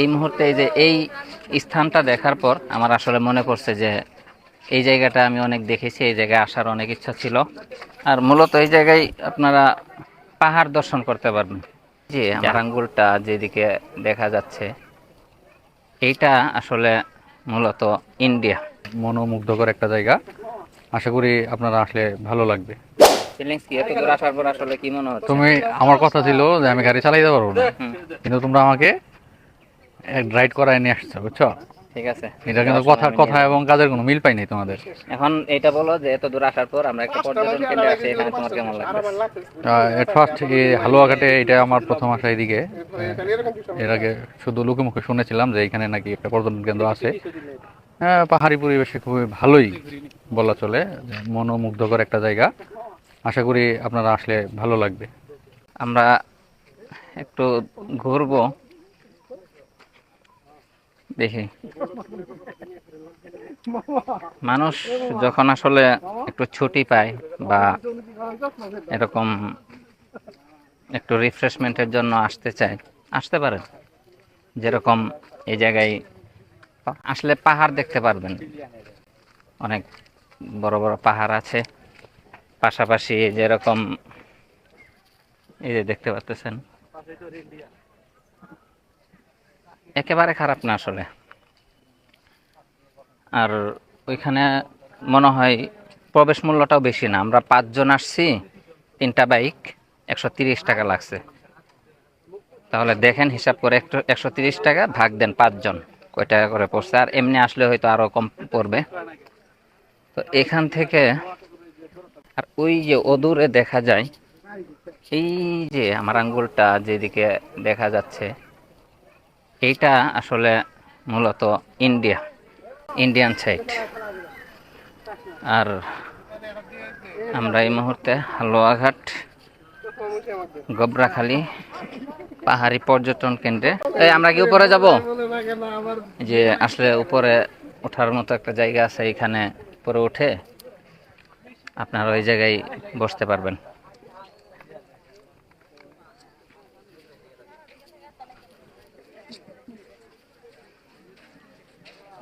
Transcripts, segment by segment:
এই মুহূর্তে এই যে এই স্থানটা দেখার পর আমার আসলে মনে পড়ছে যে এই জায়গাটা আমি অনেক দেখেছি এই জায়গায় আসার অনেক ইচ্ছা ছিল। আর মূলত এই জায়গায় আপনারা পাহাড় দর্শন করতে পারবেন। যে। আমার আঙ্গুলটা যেদিকে দেখা যাচ্ছে এইটা আসলে মূলত ইন্ডিয়া। মনোমুগ্ধকর একটা জায়গা। আশা করি আপনারা আসলে ভালো লাগবে। মনে তুমি আমার কথা ছিল যে আমি গাড়ি চালাইতে পারব না। কিন্তু তোমরা আমাকে রাইড করায় নিয়ে আসছো বুঝছ? ঠিক আছে। এটা কিন্তু কথা কথা এবং কাজের কোনো মিল পাইনি তোমাদের। এখন এটা বলো যে এত দূর আসার পর আমরা একটা পর্যটন কেন্দ্রে আছি এখানে তোমার কেমন লাগবে এট ফার্স্ট হালুয়াঘাটে এটা আমার প্রথম আসা এদিকে। এর আগে শুধু লোকে মুখে শুনেছিলাম যে এখানে নাকি একটা পর্যটন কেন্দ্র আছে। হ্যাঁ, পাহাড়ি পরিবেশে খুবই ভালোই বলা চলে মনোমুগ্ধকর একটা জায়গা। আশা করি আপনারা আসলে ভালো লাগবে। আমরা একটু ঘুরবো। দেখি। মানুষ যখন আসলে একটু ছুটি পায় বা এরকম একটু রিফ্রেশমেন্টের জন্য আসতে চায়, আসতে পারেন যেরকম এই জায়গায় আসলে পাহাড় দেখতে পারবেন। অনেক বড় বড় পাহাড় আছে। পাশাপাশি যেরকম এই যে দেখতে পাচ্ছেন একেবারে খারাপ না আসলে। আর ওইখানে মনে হয় প্রবেশ মূল্যটাও বেশি না। আমরা পাঁচজন আসছি, তিনটা বাইক, একশো টাকা লাগছে। তাহলে দেখেন হিসাব করে একশো তিরিশ টাকা ভাগ দেন পাঁচজন, কয় টাকা করে পড়ছে। আর এমনি আসলে হয়তো আরও কম পড়বে। তো এখান থেকে আর ওই যে অদূরে দেখা যায়, এই যে আমার আঙ্গুলটা যেদিকে দেখা যাচ্ছে এইটা আসলে মূলত ইন্ডিয়া, ইন্ডিয়ান সাইড আর আমরা এই মুহূর্তে হালুয়াঘাট গবরাখালি পাহাড়ি পর্যটন কেন্দ্রে। এই, আমরা কি উপরে যাব? যে আসলে উপরে ওঠার মতো একটা জায়গা আছে, এখানে উপরে উঠে আপনারা ওই জায়গায় বসতে পারবেন।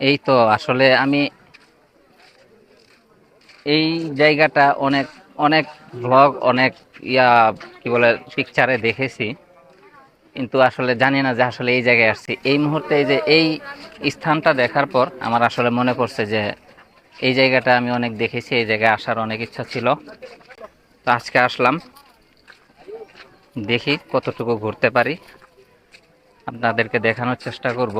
এই তো আসলে আমি এই জায়গাটা অনেক অনেক ব্লগ অনেক ইয়া, কি বলে পিকচারে দেখেছি। কিন্তু আসলে জানি না যে আসলে এই জায়গায় আসছি। এই মুহূর্তে এই যে এই স্থানটা দেখার পর আমার আসলে মনে করছে যে এই জায়গাটা আমি অনেক দেখেছি, এই জায়গায় আসার অনেক ইচ্ছা ছিল। তো আজকে আসলাম, দেখি কতটুকু ঘুরতে পারি। আপনাদেরকে দেখানোর চেষ্টা করব।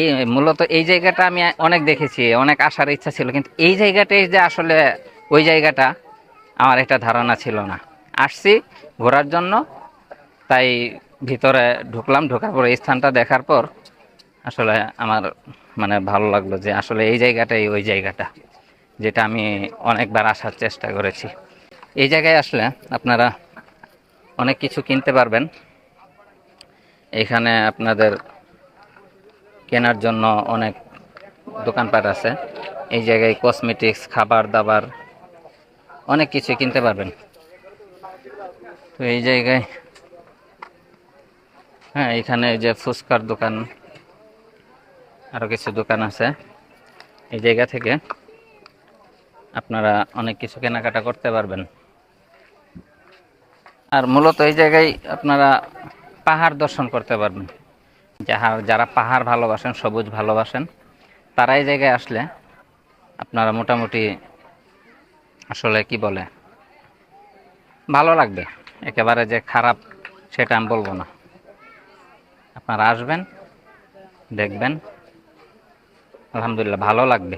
এই মূলত এই জায়গাটা আমি অনেক দেখেছি, অনেক আসার ইচ্ছা ছিল, কিন্তু এই জায়গাটাই যে আসলে ওই জায়গাটা আমার একটা ধারণা ছিল না। আসছি ঘোরার জন্য, তাই ভিতরে ঢুকলাম, ঢোকার পর এই স্থানটা দেখার পর আসলে আমার মানে ভালো লাগল যে আসলে এই জায়গাটাই ওই জায়গাটা, যেটা আমি অনেকবার আসার চেষ্টা করেছি। এই জায়গায় আসলে আপনারা অনেক কিছু কিনতে পারবেন। এখানে আপনাদের কেনার জন্য অনেক দোকানপাট আছে। এই জায়গায় কসমেটিক্স খাবার দাবার, অনেক কিছু কিনতে পারবেন। তো এই জায়গায় হ্যাঁ এখানে যে ফুচকার দোকান আরও কিছু দোকান আছে। এই জায়গা থেকে আপনারা অনেক কিছু কেনাকাটা করতে পারবেন। আর মূলত এই জায়গায় আপনারা পাহাড় দর্শন করতে পারবেন। যাহা, যারা পাহাড় ভালোবাসেন, সবুজ ভালোবাসেন তারা এই জায়গায় আসলে আপনারা মোটামুটি আসলে কি বলে, ভালো লাগবে। একেবারে যে খারাপ সেটা আমি বলব না। আপনারা আসবেন, দেখবেন, আলহামদুলিল্লাহ, ভালো লাগবে।